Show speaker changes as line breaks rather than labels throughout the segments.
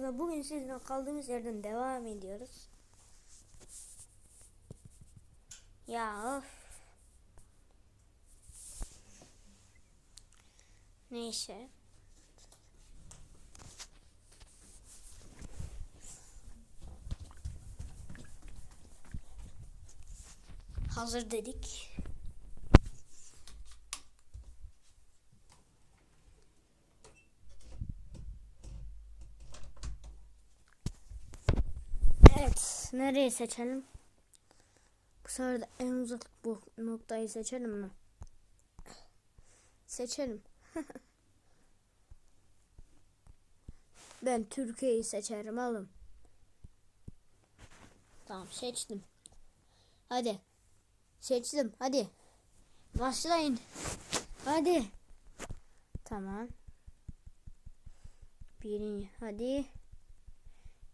videomuzda bugün sizinle kaldığımız yerden devam ediyoruz. Ya of. Neyse. Hazır dedik. Nereyi seçelim? Bu sefer de en uzak bu noktayı seçelim mi? Seçelim. ben Türkiye'yi seçerim alın. Tamam seçtim. Hadi. Seçtim hadi. Başlayın. Hadi. Tamam. Birinci hadi.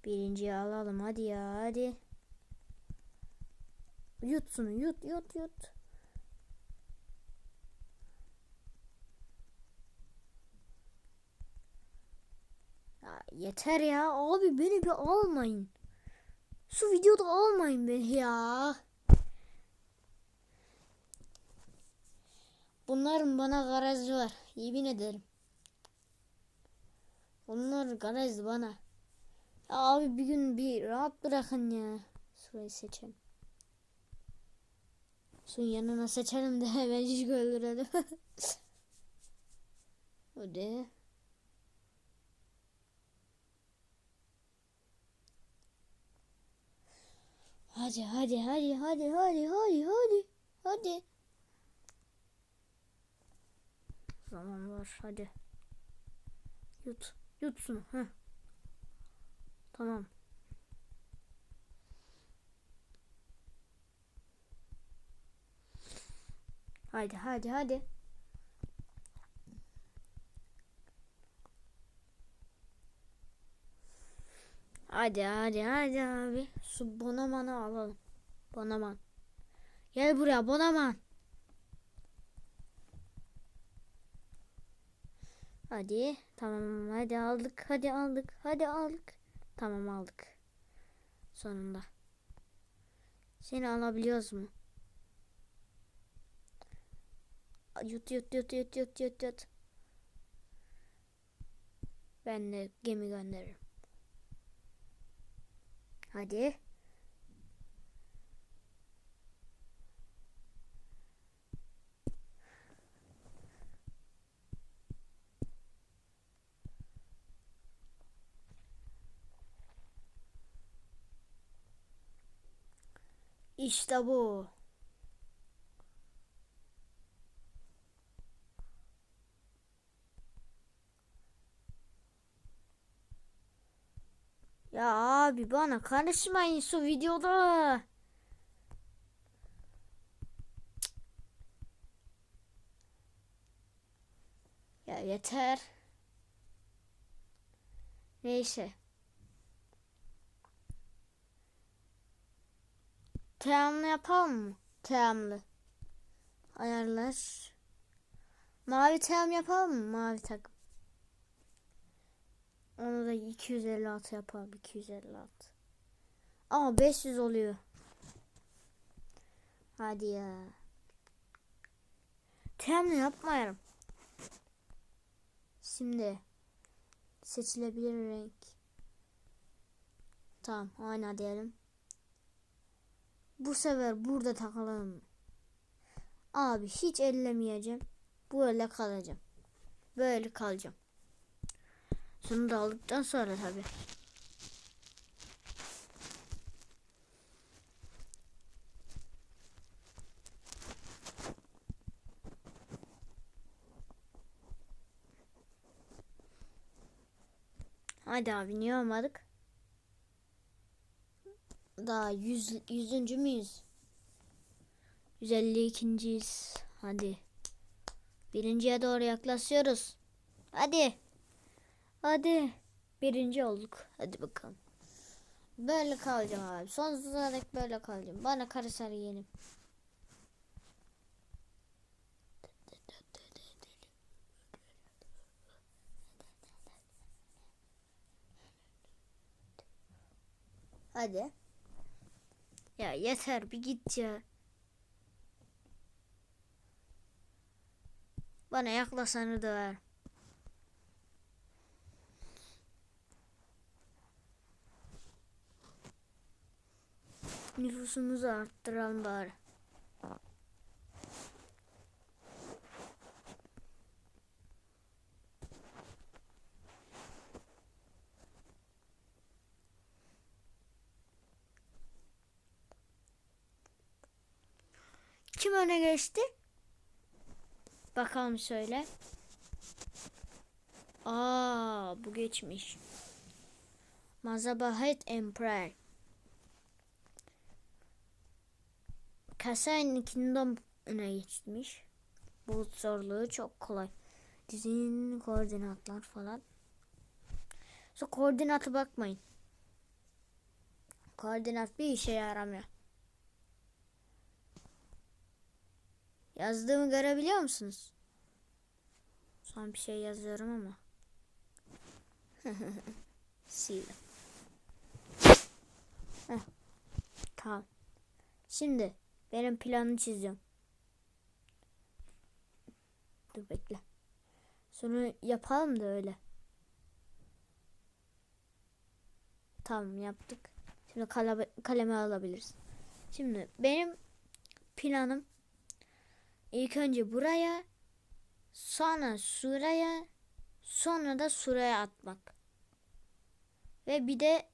Birinciyi alalım hadi ya hadi. Yut şunu yut yut yut. Ya yeter ya abi beni bir almayın. Şu videoda almayın beni ya. Bunların bana garajı var. Yemin ederim. Bunlar garajı bana. Abi bir gün bir rahat bırakın ya. Şurayı seçelim. Şunun yanına seçelim de hemen hiç öldürelim. Hadi. Hadi hadi hadi hadi hadi hadi hadi hadi. Zaman var hadi. Yut. Yut şunu. Heh. Tamam. Hadi hadi hadi. Hadi hadi hadi abi. Şu bonamanı alalım. Bonaman. Gel buraya bonaman. Hadi. Tamam hadi aldık. Hadi aldık. Hadi aldık. Tamam aldık. Sonunda. Seni alabiliyoruz mu? Yut yut yut yut yut yut yut. Ben de gemi gönderirim. Hadi. İşte bu. Ya abi bana karışmayın şu videoda. Ya yeter. Neyse. Teamlı yapalım mı? Teamlı. Ayarlar. Mavi team yapalım mı? Mavi takım. Onu da 256 yapalım. 256. Ama 500 oluyor. Hadi ya. Teamlı yapmayalım. Şimdi seçilebilir renk. Tamam oyna diyelim. Bu sefer burada takalım. Abi hiç ellemeyeceğim. Böyle kalacağım. Böyle kalacağım. Şunu da aldıktan sonra tabi. Hadi abi niye olmadık? Daha yüz, yüzüncü müyüz? 152.yiz. Hadi. Birinciye doğru yaklaşıyoruz. Hadi. Hadi. Birinci olduk. Hadi bakalım. Böyle kalacağım abi. Sonsuza dek böyle kalacağım. Bana karışar yenim. Hadi. Ya yeter bir git ya. Bana yaklaşanı da ver. Nüfusumuzu arttıralım bari. Öne geçti? Bakalım söyle. Aa, bu geçmiş. Mazabahet Emperor. Kasayin Kingdom öne geçmiş. Bu zorluğu çok kolay. Dizinin koordinatlar falan. Şu koordinatı bakmayın. Koordinat bir işe yaramıyor. Yazdığımı görebiliyor musunuz? Son bir şey yazıyorum ama. Sildim. Heh. Tamam. Şimdi benim planı çiziyorum. Dur bekle. Sonra yapalım da öyle. Tamam yaptık. Şimdi kaleme, kaleme alabiliriz. Şimdi benim planım İlk önce buraya, sonra şuraya, sonra da şuraya atmak. Ve bir de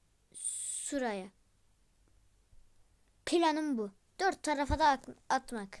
şuraya. Planım bu. Dört tarafa da at- atmak.